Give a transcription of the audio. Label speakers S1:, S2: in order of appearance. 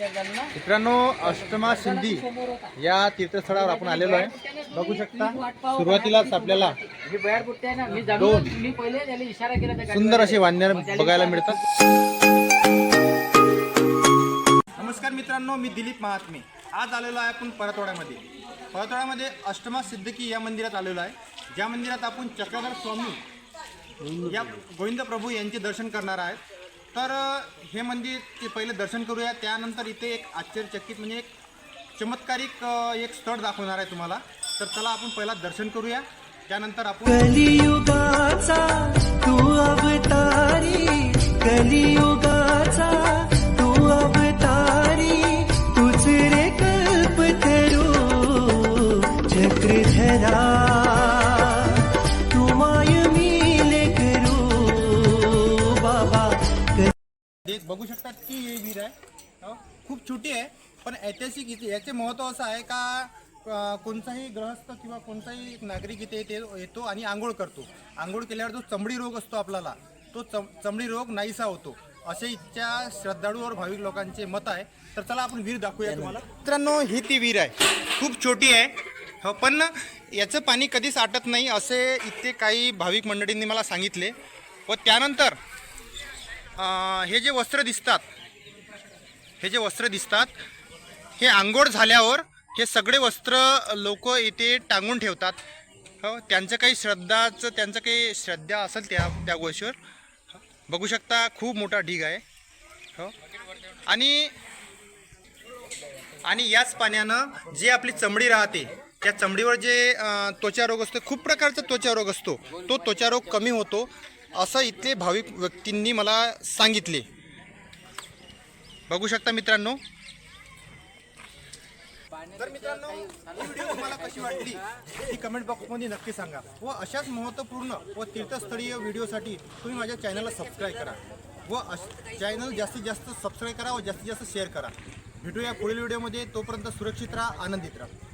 S1: मित्रांनो अष्टमा सिंधी या तीर्थस्थळावर आपण आलेलो आहे. बघू शकता सुरुवातीलाच आपल्याला दोन. सुंदर असे वाद्य बघायला मिळतात. नमस्कार मित्रांनो मी दिलीप महात्मे. आज आलेलो आहे आपण परतवाड्यामध्ये. परतवाड्यामध्ये अष्टमा सिद्धकी या मंदिरात आलेलो आहे. ज्या मंदिरात आपण चक्रधर स्वामी या गोविंद प्रभू यांचे दर्शन करणार आहेत. तर हे मंदिर ते पहिले दर्शन करूया. त्यानंतर इथे एक आश्चर्यचकित म्हणजे एक चमत्कारिक एक स्थळ दाखवणार आहे तुम्हाला. तर चला आपण पहिला दर्शन करूया. त्यानंतर आपण
S2: कलियुगाचा तू अवतारी
S1: कलियुग बघू शकतात की हे विहीर आहे. हो? खूप छोटी आहे पण ऐतिहासिक इथे याचे महत्त्व असं आहे का कोणताही ग्रहस्थ किंवा कोणताही नागरिक इथे येते येतो आणि आंघोळ करतो. आंघोळ केल्यावर जो चमडी रोग असतो आपल्याला तो चम चमडी रोग नाहीसा होतो. असे इच्छा श्रद्धाळू और भाविक लोकांचे मत आहे. तर चला आपण विहीर दाखवूया तुम्हाला. मित्रांनो ही ती विहीर आहे. खूप छोटी आहे. हो पण याचं पाणी कधीच आटत नाही असे इथे काही भाविक मंडळींनी मला सांगितले. व त्यानंतर हे जे वस्त्र दिसतात हे जे वस्त्र दिसतात हे आंघोळ झाल्यावर हे सगळे वस्त्र लोक इथे टांगून ठेवतात. हो त्यांचं काही श्रद्धाचं त्यांचं काही श्रद्धा असेल त्या त्या गोष्टीवर. बघू शकता खूप मोठा ढीग आहे. हो. आणि आणि याच पाण्यानं जे आपली चमडी राहते त्या चमडीवर जे त्वचा रोग असतो खूप प्रकारचा त्वचा रोग असतो. तो त्वचा रोग कमी होतो. असं इथले भाविक व्यक्तींनी मला सांगितले. बघू शकता मित्रांनो. तर मित्रांनो ही व्हिडिओ तुम्हाला कशी वाटली ती कमेंट बॉक्समध्ये नक्की सांगा. व अशाच महत्त्वपूर्ण व तीर्थस्थळीय व्हिडिओसाठी तुम्ही माझ्या चॅनलला सबस्क्राईब करा. व चॅनल जास्तीत जास्त सबस्क्राईब करा व जास्तीत जास्त शेअर करा. भेटूया पुढील व्हिडिओमध्ये तोपर्यंत सुरक्षित राहा आनंदित राहा.